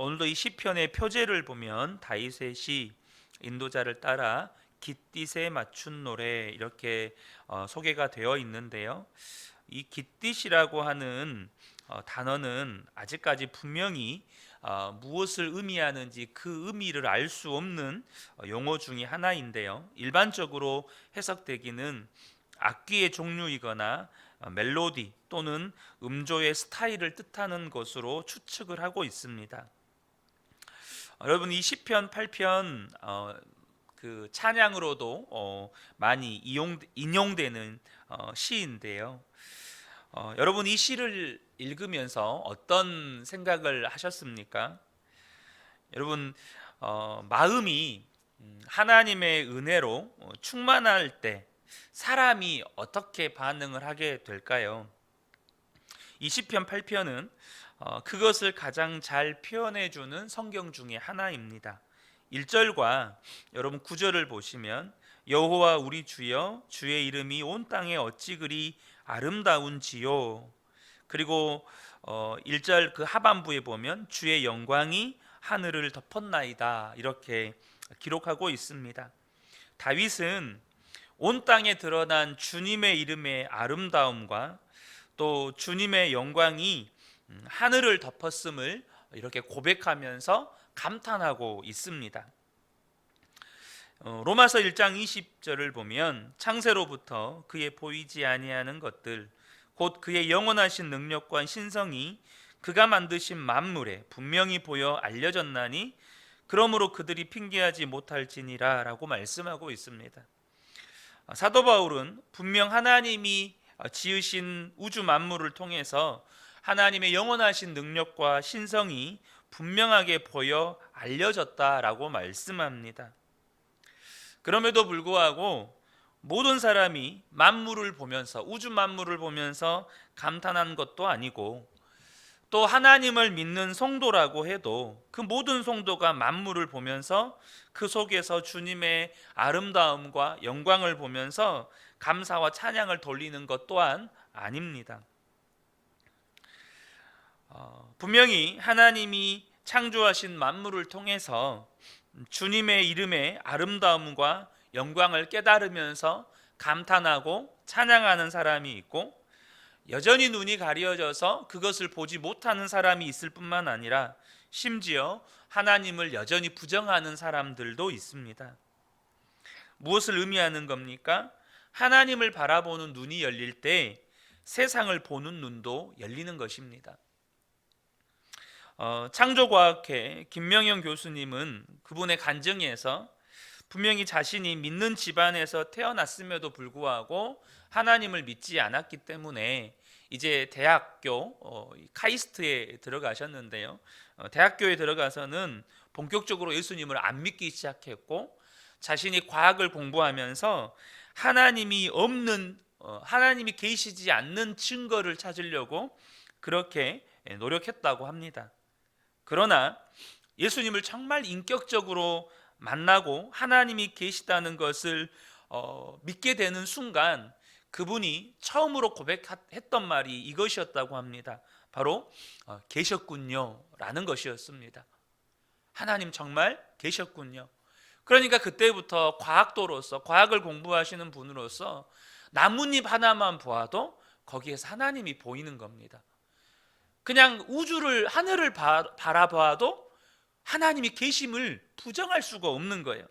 오늘도 이 시편의 표제를 보면 다윗의 시 인도자를 따라 깃딧에 맞춘 노래 이렇게 어, 소개가 되어 있는데요. 이 깃딧이라고 하는 어, 단어는 아직까지 분명히 어, 무엇을 의미하는지 그 의미를 알 수 없는 어, 용어 중의 하나인데요. 일반적으로 해석되기는 악기의 종류이거나 어, 멜로디 또는 음조의 스타일을 뜻하는 것으로 추측을 하고 있습니다. 어, 여러분 이 시편 8편 어, 그 찬양으로도 어, 많이 이용 인용되는 어, 시인데요. 어, 여러분 이 시를 읽으면서 어떤 생각을 하셨습니까? 여러분 어, 마음이 음, 하나님의 은혜로 어, 충만할 때 사람이 어떻게 반응을 하게 될까요? 이 시편 8편은 어, 그것을 가장 잘 표현해 주는 성경 중에 하나입니다. 1절과 여러분 9절을 보시면 여호와 우리 주여 주의 이름이 온 땅에 어찌 그리 아름다운지요. 그리고 어 1절 그 하반부에 보면 주의 영광이 하늘을 덮었나이다. 이렇게 기록하고 있습니다. 다윗은 온 땅에 드러난 주님의 이름의 아름다움과 또 주님의 영광이 음, 하늘을 덮었음을 이렇게 고백하면서 감탄하고 있습니다. 어, 로마서 1장 20절을 보면 창세로부터 그의 보이지 아니하는 것들 곧 그의 영원하신 능력과 신성이 그가 만드신 만물에 분명히 보여 알려졌나니 그러므로 그들이 핑계하지 못할지니라라고 말씀하고 있습니다. 아, 사도 바울은 분명 하나님이 지으신 우주 만물을 통해서 하나님의 영원하신 능력과 신성이 분명하게 보여 알려졌다라고 말씀합니다. 그럼에도 불구하고 모든 사람이 만물을 보면서 우주 만물을 보면서 감탄한 것도 아니고 또 하나님을 믿는 성도라고 해도 그 모든 성도가 만물을 보면서 그 속에서 주님의 아름다움과 영광을 보면서 감사와 찬양을 돌리는 것 또한 아닙니다. 어, 분명히 하나님이 창조하신 만물을 통해서 주님의 이름의 아름다움과 영광을 깨달으면서 감탄하고 찬양하는 사람이 있고 여전히 눈이 가려져서 그것을 보지 못하는 사람이 있을 뿐만 아니라 심지어 하나님을 여전히 부정하는 사람들도 있습니다. 무엇을 의미하는 겁니까? 하나님을 바라보는 눈이 열릴 때 세상을 보는 눈도 열리는 것입니다. 어, 창조과학회 김명영 교수님은 그분의 간증에서 분명히 자신이 믿는 집안에서 태어났음에도 불구하고 하나님을 믿지 않았기 때문에 이제 대학교 어, 카이스트에 들어가셨는데요. 어, 대학교에 들어가서는 본격적으로 예수님을 안 믿기 시작했고 자신이 과학을 공부하면서 하나님이 없는 어, 하나님이 계시지 않는 증거를 찾으려고 그렇게 노력했다고 합니다. 그러나 예수님을 정말 인격적으로 만나고 하나님이 계시다는 것을 어, 믿게 되는 순간 그분이 처음으로 고백했던 말이 이것이었다고 합니다. 바로 어, 계셨군요라는 것이었습니다. 하나님 정말 계셨군요. 그러니까 그때부터 과학도로서 과학을 공부하시는 분으로서 나뭇잎 하나만 보아도 거기에서 하나님이 보이는 겁니다. 그냥 우주를 하늘을 바, 바라봐도 하나님이 계심을 부정할 수가 없는 거예요.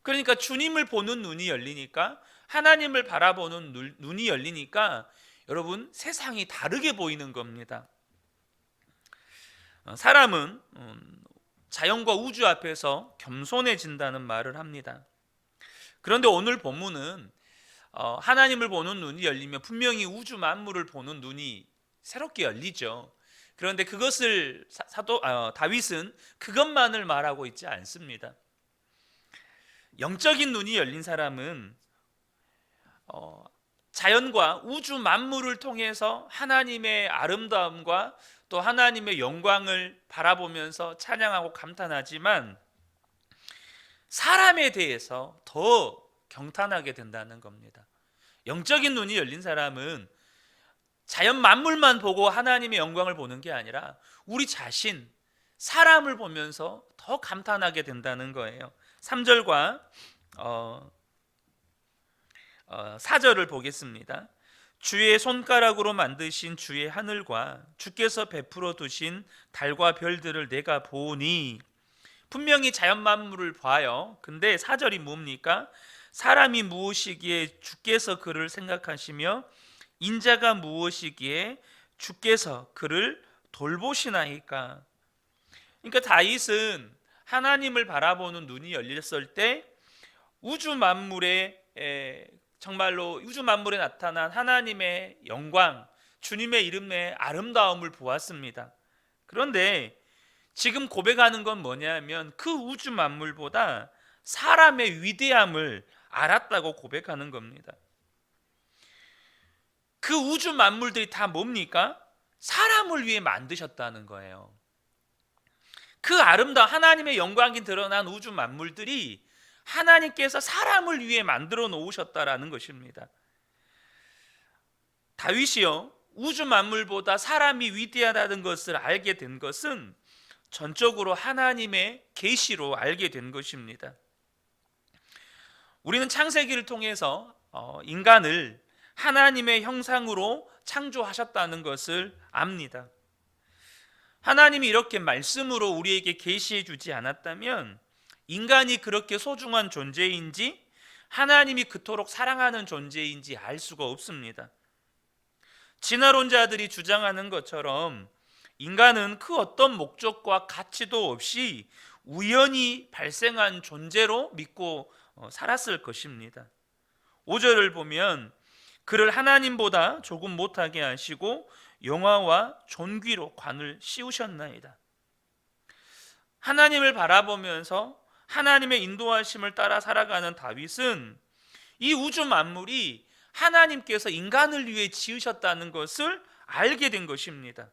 그러니까 주님을 보는 눈이 열리니까 하나님을 바라보는 눈이 열리니까 여러분 세상이 다르게 보이는 겁니다. 어, 사람은 음, 자연과 우주 앞에서 겸손해진다는 말을 합니다. 그런데 오늘 본문은 어, 하나님을 보는 눈이 열리면 분명히 우주 만물을 보는 눈이 새롭게 열리죠. 그런데 그것을 사도 아, 다윗은 그것만을 말하고 있지 않습니다. 영적인 눈이 열린 사람은 어, 자연과 우주 만물을 통해서 하나님의 아름다움과 또 하나님의 영광을 바라보면서 찬양하고 감탄하지만 사람에 대해서 더 경탄하게 된다는 겁니다. 영적인 눈이 열린 사람은 자연 만물만 보고 하나님의 영광을 보는 게 아니라 우리 자신, 사람을 보면서 더 감탄하게 된다는 거예요. 3절과 어, 어, 4절을 보겠습니다. 주의 손가락으로 만드신 주의 하늘과 주께서 베풀어 두신 달과 별들을 내가 보니 분명히 자연 만물을 봐요. 근데 4절이 뭡니까? 사람이 무엇이기에 주께서 그를 생각하시며 인자가 무엇이기에 주께서 그를 돌보시나이까. 그러니까 다윗은 하나님을 바라보는 눈이 열렸을 때 우주 만물에 에, 정말로 우주 만물에 나타난 하나님의 영광, 주님의 이름의 아름다움을 보았습니다. 그런데 지금 고백하는 건 뭐냐면 그 우주 만물보다 사람의 위대함을 알았다고 고백하는 겁니다. 그 우주 만물들이 다 뭡니까? 사람을 위해 만드셨다는 거예요. 그 아름다운 하나님의 영광이 드러난 우주 만물들이 하나님께서 사람을 위해 만들어 놓으셨다라는 것입니다. 다윗이요 우주 만물보다 사람이 위대하다는 것을 알게 된 것은 전적으로 하나님의 계시로 알게 된 것입니다. 우리는 창세기를 통해서 어, 인간을 하나님의 형상으로 창조하셨다는 것을 압니다. 하나님이 이렇게 말씀으로 우리에게 계시해 주지 않았다면 인간이 그렇게 소중한 존재인지 하나님이 그토록 사랑하는 존재인지 알 수가 없습니다. 진화론자들이 주장하는 것처럼 인간은 그 어떤 목적과 가치도 없이 우연히 발생한 존재로 믿고 어, 살았을 것입니다. 5절을 보면 그를 하나님보다 조금 못하게 하시고 영화와 존귀로 관을 씌우셨나이다. 하나님을 바라보면서 하나님의 인도하심을 따라 살아가는 다윗은 이 우주 만물이 하나님께서 인간을 위해 지으셨다는 것을 알게 된 것입니다.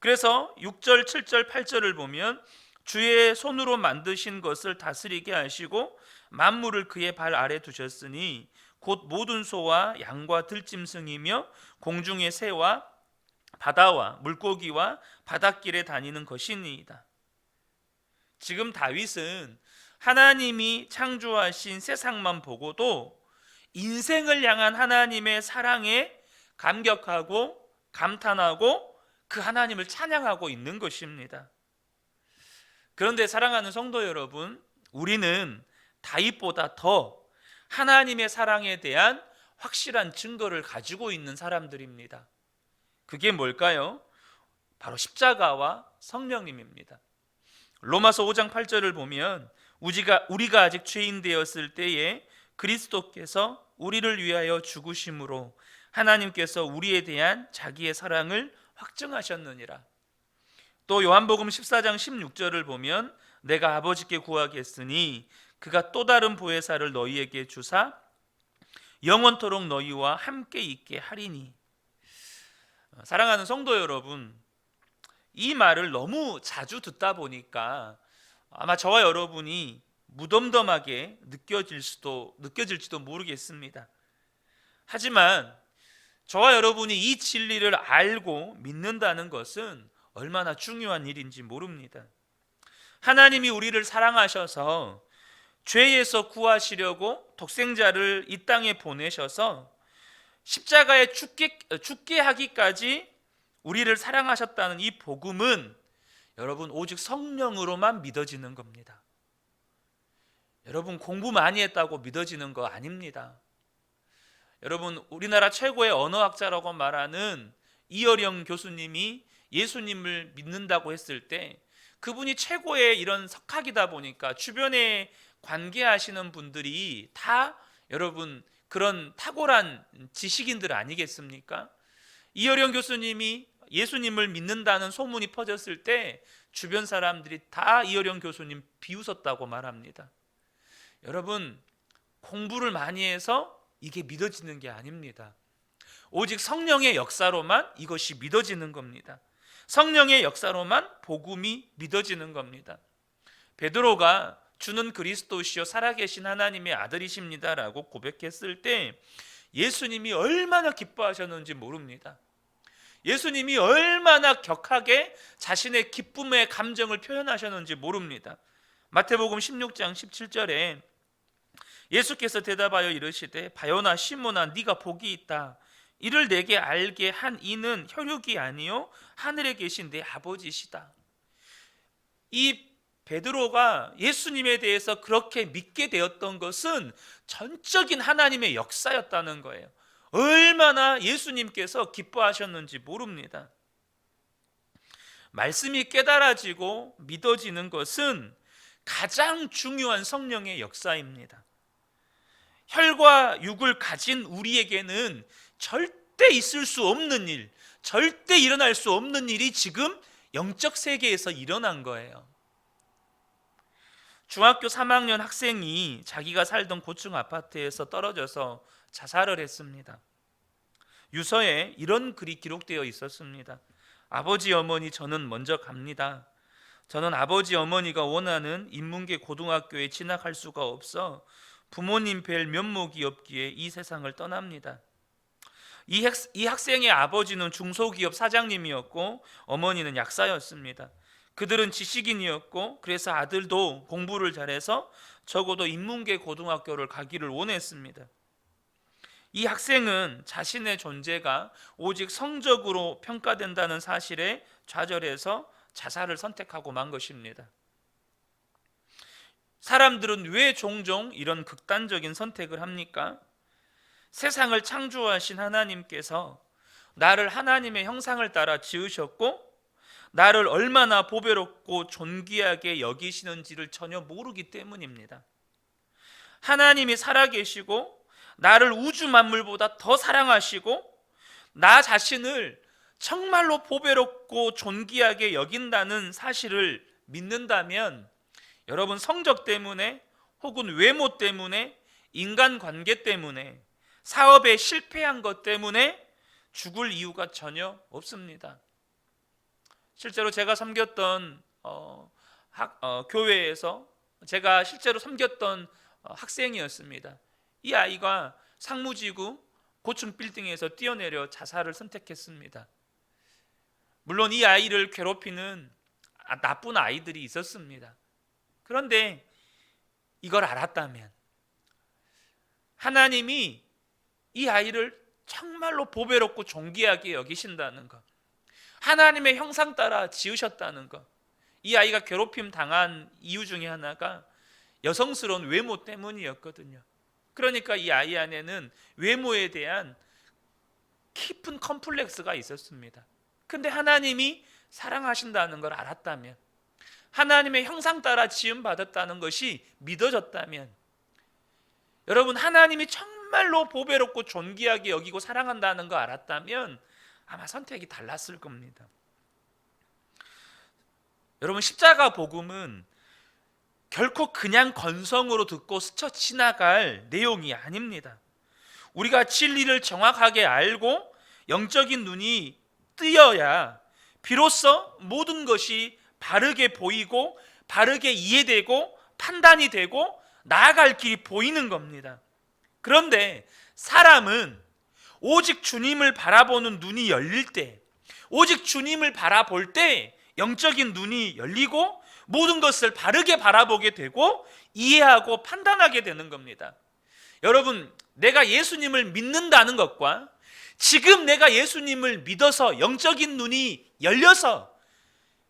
그래서 6절, 7절, 8절을 보면 주의 손으로 만드신 것을 다스리게 하시고 만물을 그의 발 아래 두셨으니 곧 모든 소와 양과 들짐승이며 공중의 새와 바다와 물고기와 바닷길에 다니는 것이니이다. 지금 다윗은 하나님이 창조하신 세상만 보고도 인생을 향한 하나님의 사랑에 감격하고 감탄하고 그 하나님을 찬양하고 있는 것입니다. 그런데 사랑하는 성도 여러분, 우리는 다윗보다 더 하나님의 사랑에 대한 확실한 증거를 가지고 있는 사람들입니다. 그게 뭘까요? 바로 십자가와 성령님입니다. 로마서 5장 8절을 보면 우리가 우리가 아직 죄인 되었을 때에 그리스도께서 우리를 위하여 죽으심으로 하나님께서 우리에 대한 자기의 사랑을 확증하셨느니라. 또 요한복음 14장 16절을 보면 내가 아버지께 구하겠으니 그가 또 다른 보혜사를 너희에게 주사 영원토록 너희와 함께 있게 하리니 사랑하는 성도 여러분 이 말을 너무 자주 듣다 보니까 아마 저와 여러분이 무덤덤하게 느껴질 수도 느껴질지도 모르겠습니다. 하지만 저와 여러분이 이 진리를 알고 믿는다는 것은 얼마나 중요한 일인지 모릅니다. 하나님이 우리를 사랑하셔서 죄에서 구하시려고 독생자를 이 땅에 보내셔서 십자가에 죽게, 죽게 하기까지 우리를 사랑하셨다는 이 복음은 여러분 오직 성령으로만 믿어지는 겁니다. 여러분 공부 많이 했다고 믿어지는 거 아닙니다. 여러분 우리나라 최고의 언어학자라고 말하는 이어령 교수님이 예수님을 믿는다고 했을 때 그분이 최고의 이런 석학이다 보니까 주변에 관계하시는 분들이 다 여러분 그런 탁월한 지식인들 아니겠습니까? 이어령 교수님이 예수님을 믿는다는 소문이 퍼졌을 때 주변 사람들이 다 이어령 교수님 비웃었다고 말합니다. 여러분 공부를 많이 해서 이게 믿어지는 게 아닙니다. 오직 성령의 역사로만 이것이 믿어지는 겁니다. 성령의 역사로만 복음이 믿어지는 겁니다. 베드로가 주는 그리스도시요 살아계신 하나님의 아들이십니다라고 고백했을 때 예수님이 얼마나 기뻐하셨는지 모릅니다. 예수님이 얼마나 격하게 자신의 기쁨의 감정을 표현하셨는지 모릅니다. 마태복음 16장 17절에 예수께서 대답하여 이르시되 바요나 시모나 네가 복이 있다. 이를 내게 알게 한 이는 혈육이 아니요 하늘에 계신 내 아버지시다. 이 베드로가 예수님에 대해서 그렇게 믿게 되었던 것은 전적인 하나님의 역사였다는 거예요. 얼마나 예수님께서 기뻐하셨는지 모릅니다. 말씀이 깨달아지고 믿어지는 것은 가장 중요한 성령의 역사입니다. 혈과 육을 가진 우리에게는 절대 있을 수 없는 일, 절대 일어날 수 없는 일이 지금 영적 세계에서 일어난 거예요. 중학교 3학년 학생이 자기가 살던 고층 아파트에서 떨어져서 자살을 했습니다. 유서에 이런 글이 기록되어 있었습니다. 아버지 어머니 저는 먼저 갑니다. 저는 아버지 어머니가 원하는 인문계 고등학교에 진학할 수가 없어 부모님 뵐 면목이 없기에 이 세상을 떠납니다. 이, 학, 이 학생의 아버지는 중소기업 사장님이었고 어머니는 약사였습니다. 그들은 지식인이었고 그래서 아들도 공부를 잘해서 적어도 인문계 고등학교를 가기를 원했습니다. 이 학생은 자신의 존재가 오직 성적으로 평가된다는 사실에 좌절해서 자살을 선택하고 만 것입니다. 사람들은 왜 종종 이런 극단적인 선택을 합니까? 세상을 창조하신 하나님께서 나를 하나님의 형상을 따라 지으셨고 나를 얼마나 보배롭고 존귀하게 여기시는지를 전혀 모르기 때문입니다. 하나님이 살아계시고 나를 우주 만물보다 더 사랑하시고 나 자신을 정말로 보배롭고 존귀하게 여긴다는 사실을 믿는다면 여러분 성적 때문에 혹은 외모 때문에 인간 관계 때문에 사업에 실패한 것 때문에 죽을 이유가 전혀 없습니다. 실제로 제가 섬겼던 어, 학, 어, 교회에서 제가 실제로 섬겼던 어, 학생이었습니다. 이 아이가 상무지구 고층 빌딩에서 뛰어내려 자살을 선택했습니다. 물론 이 아이를 괴롭히는 아, 나쁜 아이들이 있었습니다. 그런데 이걸 알았다면 하나님이 이 아이를 정말로 보배롭고 존귀하게 여기신다는 것. 하나님의 형상 따라 지으셨다는 것. 이 아이가 괴롭힘 당한 이유 중에 하나가 여성스러운 외모 때문이었거든요. 그러니까 이 아이 안에는 외모에 대한 깊은 컴플렉스가 있었습니다. 근데 하나님이 사랑하신다는 걸 알았다면 하나님의 형상 따라 지음 받았다는 것이 믿어졌다면 여러분 하나님이 정말로 보배롭고 존귀하게 여기고 사랑한다는 거 알았다면 아마 선택이 달랐을 겁니다. 여러분 십자가 복음은 결코 그냥 건성으로 듣고 스쳐 지나갈 내용이 아닙니다. 우리가 진리를 정확하게 알고 영적인 눈이 뜨여야 비로소 모든 것이 바르게 보이고 바르게 이해되고 판단이 되고 나아갈 길이 보이는 겁니다. 그런데 사람은 오직 주님을 바라보는 눈이 열릴 때, 오직 주님을 바라볼 때 영적인 눈이 열리고 모든 것을 바르게 바라보게 되고 이해하고 판단하게 되는 겁니다. 여러분, 내가 예수님을 믿는다는 것과 지금 내가 예수님을 믿어서 영적인 눈이 열려서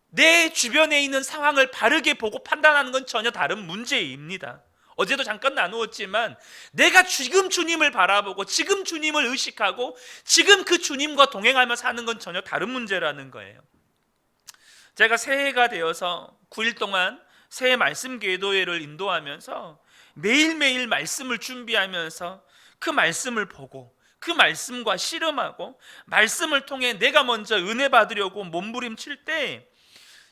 내 주변에 있는 상황을 바르게 보고 판단하는 건 전혀 다른 문제입니다. 어제도 잠깐 나누었지만 내가 지금 주님을 바라보고 지금 주님을 의식하고 지금 그 주님과 동행하며 사는 건 전혀 다른 문제라는 거예요. 제가 새해가 되어서 9일 동안 새해 말씀 기도회를 인도하면서 매일매일 말씀을 준비하면서 그 말씀을 보고 그 말씀과 씨름하고 말씀을 통해 내가 먼저 은혜 받으려고 몸부림칠 때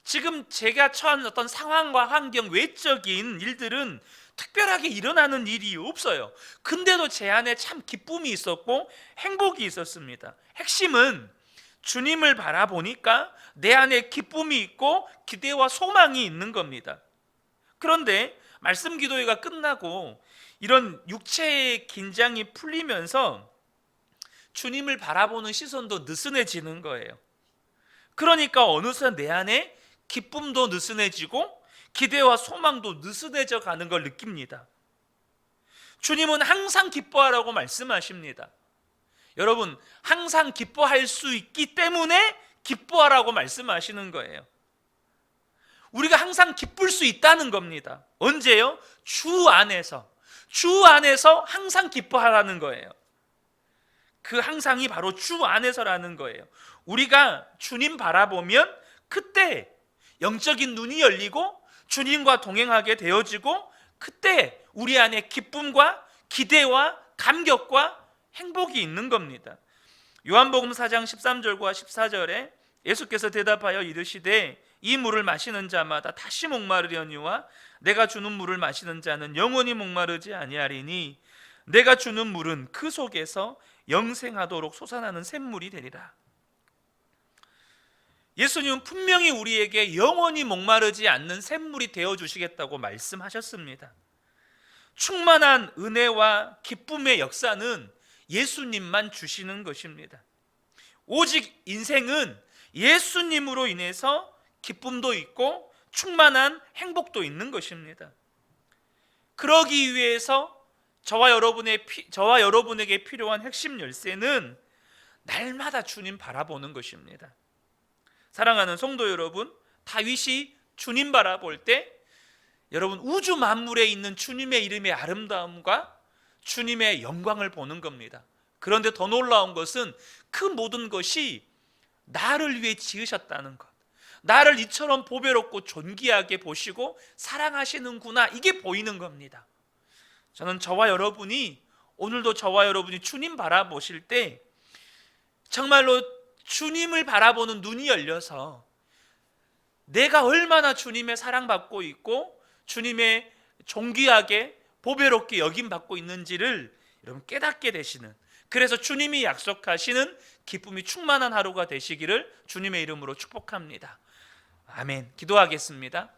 지금 제가 처한 어떤 상황과 환경 외적인 일들은 특별하게 일어나는 일이 없어요. 근데도 제 안에 참 기쁨이 있었고 행복이 있었습니다. 핵심은 주님을 바라보니까 내 안에 기쁨이 있고 기대와 소망이 있는 겁니다. 그런데 말씀 기도회가 끝나고 이런 육체의 긴장이 풀리면서 주님을 바라보는 시선도 느슨해지는 거예요. 그러니까 어느새 내 안에 기쁨도 느슨해지고 기대와 소망도 느슨해져 가는 걸 느낍니다. 주님은 항상 기뻐하라고 말씀하십니다. 여러분, 항상 기뻐할 수 있기 때문에 기뻐하라고 말씀하시는 거예요. 우리가 항상 기쁠 수 있다는 겁니다. 언제요? 주 안에서. 주 안에서 항상 기뻐하라는 거예요. 그 항상이 바로 주 안에서라는 거예요. 우리가 주님 바라보면 그때 영적인 눈이 열리고 주님과 동행하게 되어지고 그때 우리 안에 기쁨과 기대와 감격과 행복이 있는 겁니다. 요한복음 4장 13절과 14절에 예수께서 대답하여 이르시되 이 물을 마시는 자마다 다시 목마르려니와 내가 주는 물을 마시는 자는 영원히 목마르지 아니하리니 내가 주는 물은 그 속에서 영생하도록 솟아나는 샘물이 되리라. 예수님은 분명히 우리에게 영원히 목마르지 않는 샘물이 되어 주시겠다고 말씀하셨습니다. 충만한 은혜와 기쁨의 역사는 예수님만 주시는 것입니다. 오직 인생은 예수님으로 인해서 기쁨도 있고 충만한 행복도 있는 것입니다. 그러기 위해서 저와 여러분의 피, 저와 여러분에게 필요한 핵심 열쇠는 날마다 주님 바라보는 것입니다. 사랑하는 성도 여러분, 다윗이 주님 바라볼 때 여러분 우주 만물에 있는 주님의 이름의 아름다움과 주님의 영광을 보는 겁니다. 그런데 더 놀라운 것은 그 모든 것이 나를 위해 지으셨다는 것. 나를 이처럼 보배롭고 존귀하게 보시고 사랑하시는구나. 이게 보이는 겁니다. 저는 저와 여러분이 오늘도 저와 여러분이 주님 바라보실 때 정말로 주님을 바라보는 눈이 열려서 내가 얼마나 주님의 사랑받고 있고 주님의 존귀하게 보배롭게 여김 받고 있는지를 여러분 깨닫게 되시는 그래서 주님이 약속하시는 기쁨이 충만한 하루가 되시기를 주님의 이름으로 축복합니다. 아멘. 기도하겠습니다.